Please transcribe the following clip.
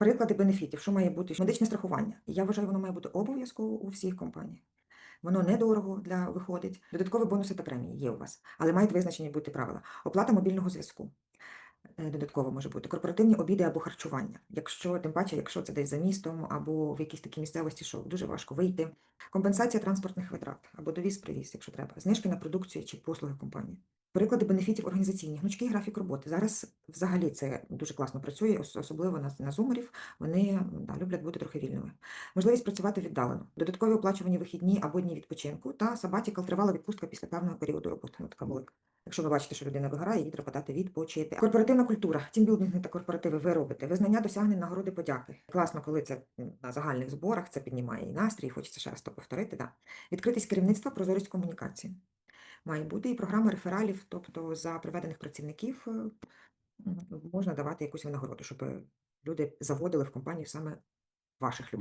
Приклади бенефітів, що має бути медичне страхування. Я вважаю, воно має бути обов'язково у всіх компаніях. Воно недорого для виходить. Додаткові бонуси та премії є у вас, але мають визначені бути правила. Оплата мобільного зв'язку. е, Додатково може бути корпоративні обіди або харчування. Якщо тим паче, якщо це десь за містом або в якійсь такій місцевості, що дуже важко вийти. Компенсація транспортних витрат або довіз привіз, якщо треба, знижки на продукцію чи послуги компанії. Приклади бенефітів організаційні, гнучкий графік роботи. Зараз взагалі це дуже класно працює, особливо на, на зумерів. Вони да, люблять бути трохи вільними. Можливість працювати віддалено, додаткові оплачувані вихідні або дні відпочинку та sabbatical – тривала відпустка після певного періоду роботи. Ну, така велика. Якщо ви бачите, що людина вигорає, їй треба подати відпочити. Корпоративна культура, тімбілдинги та корпоративи ви робите. Визнання досягнень нагороди подяки. Класно, коли це на загальних зборах, це піднімає і настрій, хочеться ще раз то повторити. Да. Відкритість керівництва, прозорість комунікації. Має бути і програма рефералів, тобто за приведених працівників е, можна давати якусь винагороду, щоб люди заводили в компанію саме ваших людей.